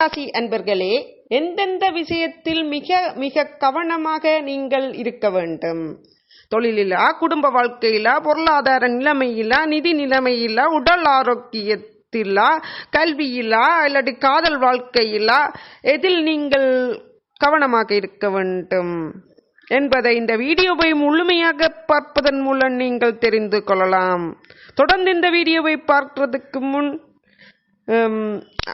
ராசி அன்பர்களே எந்தெந்த விஷயத்தில் மிக மிக கவனமாக நீங்கள் இருக்க வேண்டும்? தொழிலிலா குடும்ப வாழ்க்கையிலா பொருளாதார நிலைமையிலா நிதி நிலைமையிலா உடல் ஆரோக்கியத்திலா கல்வியிலா இல்லாட்டி காதல் வாழ்க்கையிலா எதில் நீங்கள் கவனமாக இருக்க வேண்டும்? என்பதை இந்த வீடியோவை முழுமையாக பார்ப்பதன் மூலம் நீங்கள் தெரிந்து கொள்ளலாம். தொடர்ந்து இந்த வீடியோவை பார்க்கிறதுக்கு முன்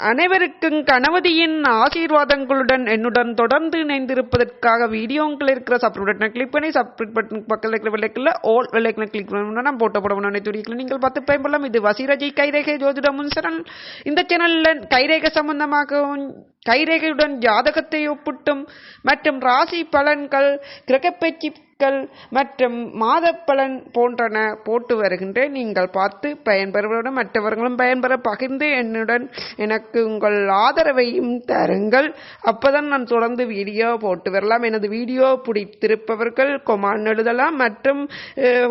அனைவருக்கும் கணவதியின் ஆசீர்வாதங்களுடன் என்னுடன் தொடர்ந்து இணைந்திருப்பதற்காக வீடியோங்கள் இருக்கிற சப்ஸ்கிரைப் பட்டனை கிளிக் பண்ணி சப்ஸ்கிரைப் பட்டன் பக்கத்தில் இருக்கிற வெள்ளைக்கில் ஓல் வெள்ளைக்கில் கிளிக் பண்ணணும்னா நான் போட்ட போட அனைத்து நீங்கள் பார்த்து பயன்படலாம் இது வசீரஜி கைரேகை ஜோதிட முன்சரன் இந்த சேனலில் கைரேகை சம்பந்தமாகவும் கைரேகையுடன் ஜாதகத்தை ஒப்பிட்டும் மற்றும் ராசி பலன்கள் கிரகப்பயிற்சிகள் மற்றும் மாத பலன் போன்றன போட்டு வருகின்றேன். நீங்கள் பார்த்து பயன்பெறுவதுடன் மற்றவர்களும் பயன்பெற பகிர்ந்து என்னுடன் எனக்கு உங்கள் ஆதரவையும் தருங்கள். அப்போதான் நான் தொடர்ந்து வீடியோ போட்டு வரலாம். எனது வீடியோ பிடித்திருப்பவர்கள் கொமான் எழுதலாம். மற்றும்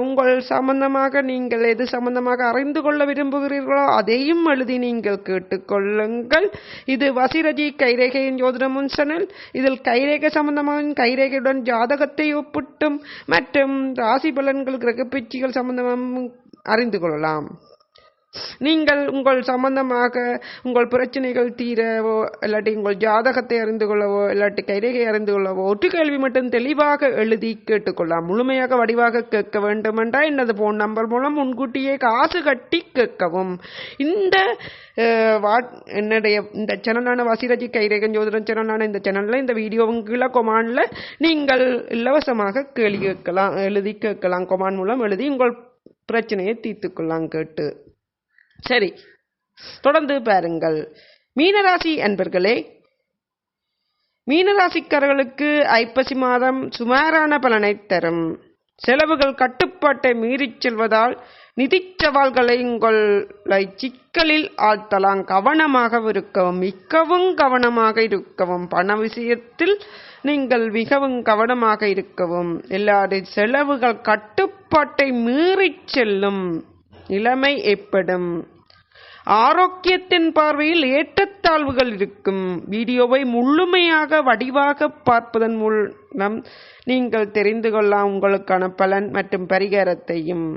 உங்கள் சம்பந்தமாக நீங்கள் எது சம்பந்தமாக அறிந்து கொள்ள விரும்புகிறீர்களோ அதையும் எழுதி நீங்கள் கேட்டுக்கொள்ளுங்கள். இது வசிரஜி கைரேகையின் ஜோதிடமும் முன்சனல் இதில் கைரேகை சம்பந்தமான கைரேகையுடன் ஜாதகத்தை ஒப்பிட்டும். மற்றும் ராசி பலன்கள் கிரகப்பயிற்சிகள் சம்பந்தமாக அறிந்து கொள்ளலாம். நீங்கள் உங்கள் சம்பந்தமாக உங்கள் பிரச்சனைகள் தீரவோ இல்லாட்டி உங்கள் ஜாதகத்தை அறிந்து கொள்ளவோ இல்லாட்டி கைரேகை அறிந்து கொள்ளவோ ஒற்று கேள்வி மட்டும் தெளிவாக எழுதி கேட்டுக்கொள்ளலாம். முழுமையாக வடிவாக கேட்க வேண்டுமென்றால் எனது போன் நம்பர் மூலம் முன்கூட்டியே காசு கட்டி கேட்கவும். இந்த வாட் என்னுடைய இந்த சேனலான வசிரஜி கைரேகன் ஜோதிடன் சேனலான இந்த சேனலில் இந்த வீடியோவும் கீழே கொமானில் நீங்கள் இலவசமாக கேள்வி கேட்கலாம் எழுதி கேட்கலாம். கொமான் மூலம் எழுதி உங்கள் பிரச்சனையை தீர்த்துக்கொள்ளலாம் கேட்டு. சரி. தொடர்ந்து பாருங்கள். மீனராசி அன்பர்களே மீனராசிக்காரர்களுக்கு ஐப்பசி மாதம் சுமாரான பலனை தரும். செலவுகள் கட்டுப்பாட்டை மீறிச் செல்வதால் நிதிச் சவால்களை உங்களை சிக்கலில் ஆழ்த்தலாம். கவனமாக இருக்கவும் மிகவும் கவனமாக இருக்கவும். பண விஷயத்தில் நீங்கள் மிகவும் கவனமாக இருக்கவும். எல்லாரும் செலவுகள் கட்டுப்பாட்டை மீறிச் செல்லும் நிலைமை ஏற்படும். ஆரோக்கியத்தின் பார்வையில் ஏற்றத்தாழ்வுகள் இருக்கும். வீடியோவை முழுமையாக வடிவாக பார்ப்பதன் மூலம் நீங்கள் தெரிந்து கொள்ளலாம் உங்களுக்கான பலன் மற்றும் பரிகாரத்தையும்.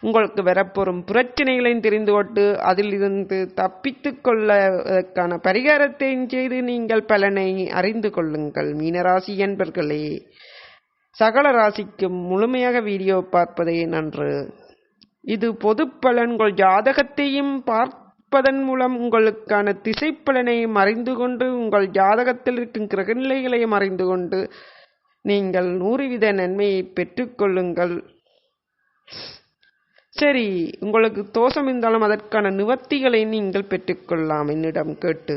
உங்களுக்கு வரப்போறும் பிரச்சனைகளையும் தெரிந்து கொண்டு அதிலிருந்து தப்பித்து கொள்ளதற்கான பரிகாரத்தையும் செய்து நீங்கள் பலனை அறிந்து கொள்ளுங்கள். மீனராசி என்பர்களே சகல ராசிக்கும் முழுமையாக வீடியோ பார்ப்பதே நன்று. இது பொது பலன்கள் ஜாதகத்தையும் பார்ப்பதன் மூலம் உங்களுக்கான திசைப்பலனையும் அறிந்து கொண்டு உங்கள் ஜாதகத்தில் இருக்கும் கிரகநிலைகளையும் அறிந்து கொண்டு நீங்கள் நூறு வித நன்மையை பெற்றுக்கொள்ளுங்கள் சரி உங்களுக்கு தோஷம் இருந்தாலும் அதற்கான நிவர்த்திகளை நீங்கள் பெற்றுக்கொள்ளலாம் என்னிடம் கேட்டு.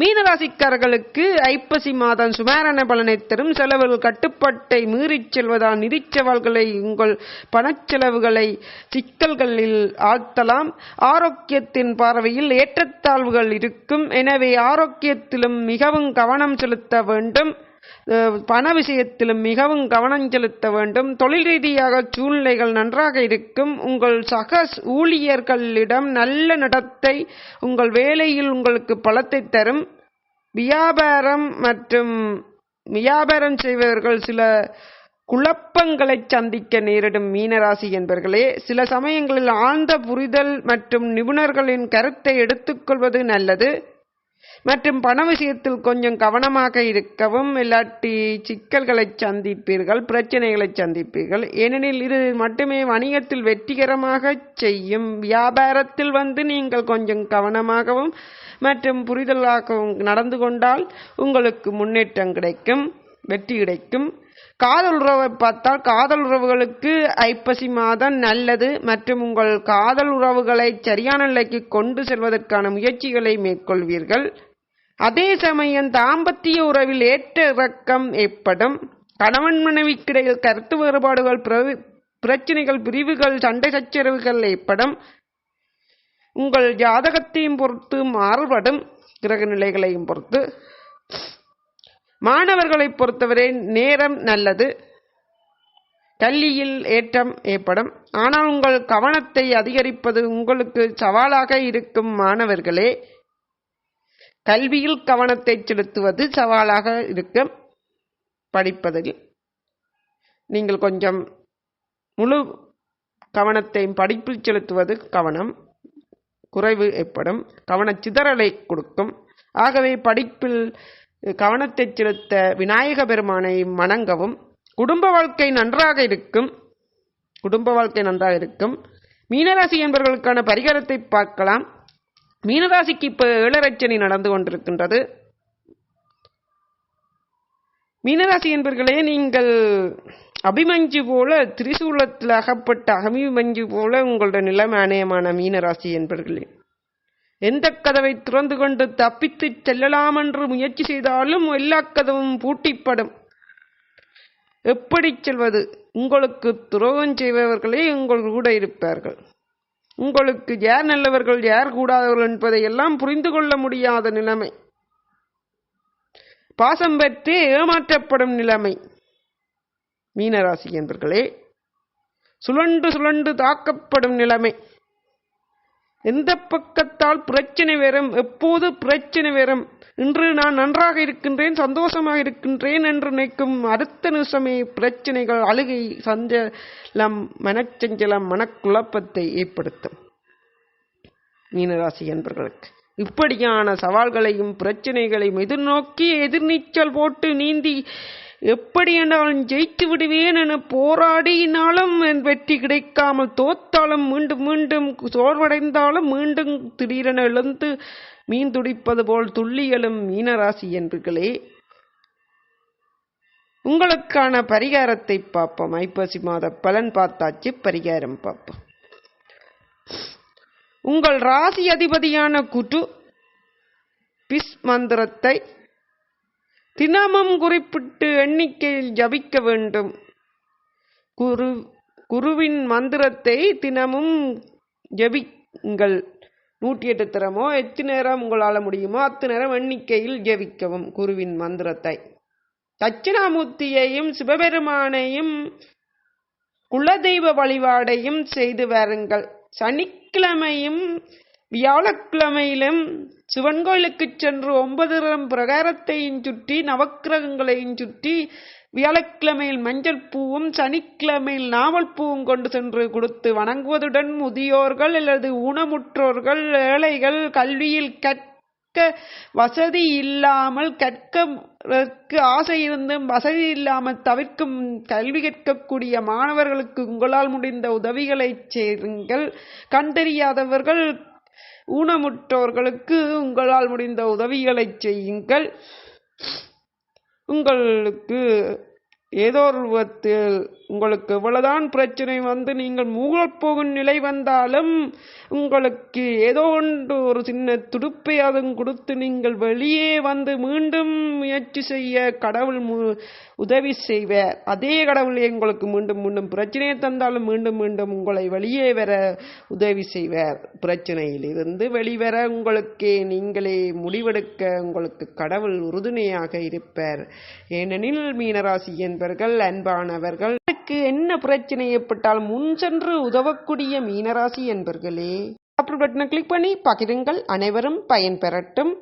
மீனராசிக்காரர்களுக்கு ஐப்பசி மாதம் சுமாரான பலனை தரும் செலவுகள் கட்டுப்பாட்டை மீறிச் செல்வதால் நிதிச்சவால்களை உங்கள் பணச்செலவுகளை சிக்கல்களில் ஆழ்த்தலாம். ஆரோக்கியத்தின் பார்வையில் ஏற்றத்தாழ்வுகள் இருக்கும். எனவே ஆரோக்கியத்திலும் மிகவும் கவனம் செலுத்த வேண்டும். பண விஷயத்திலும் மிகவும் கவனம் செலுத்த வேண்டும். தொழில் ரீதியாக சூழ்நிலைகள் நன்றாக இருக்கும். உங்கள் சக ஊழியர்களிடம் நல்ல நடத்தை உங்கள் வேலையில் உங்களுக்கு பலத்தை தரும். வியாபாரம் மற்றும் வியாபாரம் செய்பவர்கள் சில குழப்பங்களை சந்திக்க நேரிடும் மீனராசி என்பர்களே. சில சமயங்களில் ஆழ்ந்த புரிதல் மற்றும் நிபுணர்களின் கருத்தை எடுத்துக்கொள்வது நல்லது. மற்றும் பண விஷயத்தில் கொஞ்சம் கவனமாக இருக்கவும் இல்லாட்டி சிக்கல்களை சந்திப்பீர்கள் பிரச்சனைகளை சந்திப்பீர்கள். ஏனெனில் இது மட்டுமே வணிகத்தில் வெற்றிகரமாக செய்யும். வியாபாரத்தில் வந்து நீங்கள் கொஞ்சம் கவனமாகவும் மற்றும் புரிதலாகவும் நடந்து கொண்டால் உங்களுக்கு முன்னேற்றம் கிடைக்கும் வெற்றி கிடைக்கும். காதல் உறவை பார்த்தால் காதல் உறவுகளுக்கு ஐப்பசி மாதம் நல்லது மற்றும் உங்கள் காதல் உறவுகளை சரியான நிலைக்கு கொண்டு செல்வதற்கான முயற்சிகளை மேற்கொள்வீர்கள். அதே சமயம் தாம்பத்திய உறவில் ஏற்ற இறக்கம் ஏற்படும். கணவன் மனைவிக்கிடையில் கருத்து வேறுபாடுகள் பிர- பிரச்சனைகள் பிரிவுகள் சண்டை சச்சரவுகள் ஏற்படும். உங்கள் ஜாதகத்தையும் பொறுத்து மாறுபடும். கிரக நிலைகளையும் பொறுத்து. மாணவர்களை பொறுத்தவரை நேரம் நல்லது. கல்வியில் ஏற்றம் ஏற்படும். ஆனால் உங்கள் கவனத்தை அதிகரிப்பது உங்களுக்கு சவாலாக இருக்கும் மாணவர்களே. கல்வியில் கவனத்தை செலுத்துவது சவாலாக இருக்க. படிப்பதில். நீங்கள் கொஞ்சம் முழு கவனத்தையும் படிப்பில் செலுத்துவது கவனம். குறைவு ஏற்படும். கவனச்சிதறலை கொடுக்கும். ஆகவே படிப்பில் கவனத்தை செலுத்த விநாயக பெருமானை வணங்கவும். குடும்ப வாழ்க்கை நன்றாக இருக்கும். குடும்ப வாழ்க்கை நன்றாக இருக்கும். மீனராசி என்பவர்களுக்கான பரிகாரத்தை பார்க்கலாம். மீனராசிக்கு இப்போ ஏழரச்சனி நடந்து கொண்டிருக்கின்றது. மீனராசி என்பர்களே நீங்கள் அபிமஞ்சு போல திரிசூலத்தில் அகப்பட்ட அபிமஞ்சு போல உங்களோட நிலைமை மீனராசி என்பர்களே. எந்த கதவை திறந்து கொண்டு தப்பித்து செல்லலாம் என்று முயற்சி செய்தாலும் எல்லா கதவும் பூட்டிப்படும். எப்படி செல்வது? உங்களுக்கு துரோகம் செய்பவர்களே உங்கள் கூட இருப்பார்கள். உங்களுக்கு யார் நல்லவர்கள் யார் கூடாதவர்கள் என்பதை எல்லாம் புரிந்து கொள்ள முடியாத நிலைமை. பாசம் பெற்று ஏமாற்றப்படும் நிலைமை. மீனராசி என்பர்களே சுழண்டு சுழண்டு தாக்கப்படும் நிலைமை. எந்த பக்கத்தால் பிரச்சனை வரும் எப்போது பிரச்சனை வரும்? இன்று நான் நன்றாக இருக்கின்றேன் சந்தோஷமாக இருக்கின்றேன் என்று நினைக்கும் அடுத்த நிமிஷமே பிரச்சனைகள் அழுகை சஞ்சலம் மனச்சஞ்சலம் மனக்குழப்பத்தை ஏற்படுத்தும். மீனராசி என்பர்களுக்கு இப்படியான சவால்களையும் பிரச்சனைகளையும் எதிர்நோக்கி எதிர்நீச்சல் போட்டு நீந்தி எப்படி என்றாலும் ஜெயித்து விடுவேன் என போராடினாலும் என் வெற்றி கிடைக்காமல் தோத்தாலும் மீண்டும் மீண்டும் சோர்வடைந்தாலும் மீண்டும் திடீரென எழுந்து மீன் துடிப்பது போல் துள்ளியலும் மீனராசி என்பர்களே உங்களுக்கான பரிகாரத்தை பார்ப்போம். ஐப்பசி மாத பலன் பார்த்தாச்சு பரிகாரம் பார்ப்போம். உங்கள் ராசி அதிபதியான குட்டு பிஸ் மந்திரத்தை தினமும் குறிப்பிட்டு எண்ணிக்கையில் ஜபிக்க வேண்டும். குரு குருவின் மந்திரத்தை தினமும் ஜபிங்கள். நூற்றி எட்டு தரமோ எத்தனை நேரம் உங்களால் முடியுமோ அத்து நேரம் எண்ணிக்கையில் ஜபிக்கவும் குருவின் மந்திரத்தை. தட்சிணாமூர்த்தியையும் சிவபெருமானையும் குலதெய்வ வழிபாடையும் செய்து வாருங்கள். சனிக்கிழமையும் வியாழக்கிழமையிலும் சிவன் கோயிலுக்கு சென்று ஒன்பது பிரகாரத்தையும் சுற்றி நவக்கிரகங்களையும் சுற்றி வியாழக்கிழமையில் மஞ்சள் பூவும் சனிக்கிழமையில் நாவல் பூவும் கொண்டு சென்று கொடுத்து வணங்குவதுடன் முதியோர்கள் அல்லது ஊனமுற்றோர்கள் ஏழைகள் கல்வியில் கற்க வசதி இல்லாமல் கற்கற்கு ஆசை இருந்தும் வசதி இல்லாமல் தவிர்க்கும் கல்வி கற்கக்கூடிய மாணவர்களுக்கு உங்களால் முடிந்த உதவிகளை செய்யுங்கள் கண்டறியாதவர்கள் ஊனமுற்றோர்களுக்கு உங்களால் முடிந்த உதவிகளை செய்யுங்கள். உங்களுக்கு ஏதோ ஒரு உங்களுக்கு எவ்வளவுதான் பிரச்சனை வந்து நீங்கள் மூழ்கப்போகும் நிலை வந்தாலும் உங்களுக்கு ஏதோ ஒன்று ஒரு சின்ன துடுப்பை அதுவும் கொடுத்து நீங்கள் வெளியே வந்து மீண்டும் முயற்சி செய்ய கடவுள் உதவி செய்வார். அதே கடவுள் உங்களுக்கு மீண்டும் மீண்டும் பிரச்சனையை தந்தாலும் மீண்டும் மீண்டும் உங்களை வெளியே வர உதவி செய்வார். பிரச்சனையிலிருந்து வெளிவர உங்களுக்கே நீங்களே முடிவெடுக்க உங்களுக்கு கடவுள் உறுதுணையாக இருப்பார். ஏனெனில் மீனராசி என்பவர்கள் அன்பானவர்கள் என்ன பிரச்சனை ஏற்பட்டால் முன் சென்று உதவக்கூடிய மீனராசி என்பர்களே அப்புறம் பட்டனை கிளிக் பண்ணி பகிருங்கள். அனைவரும் பயன்பெறட்டும்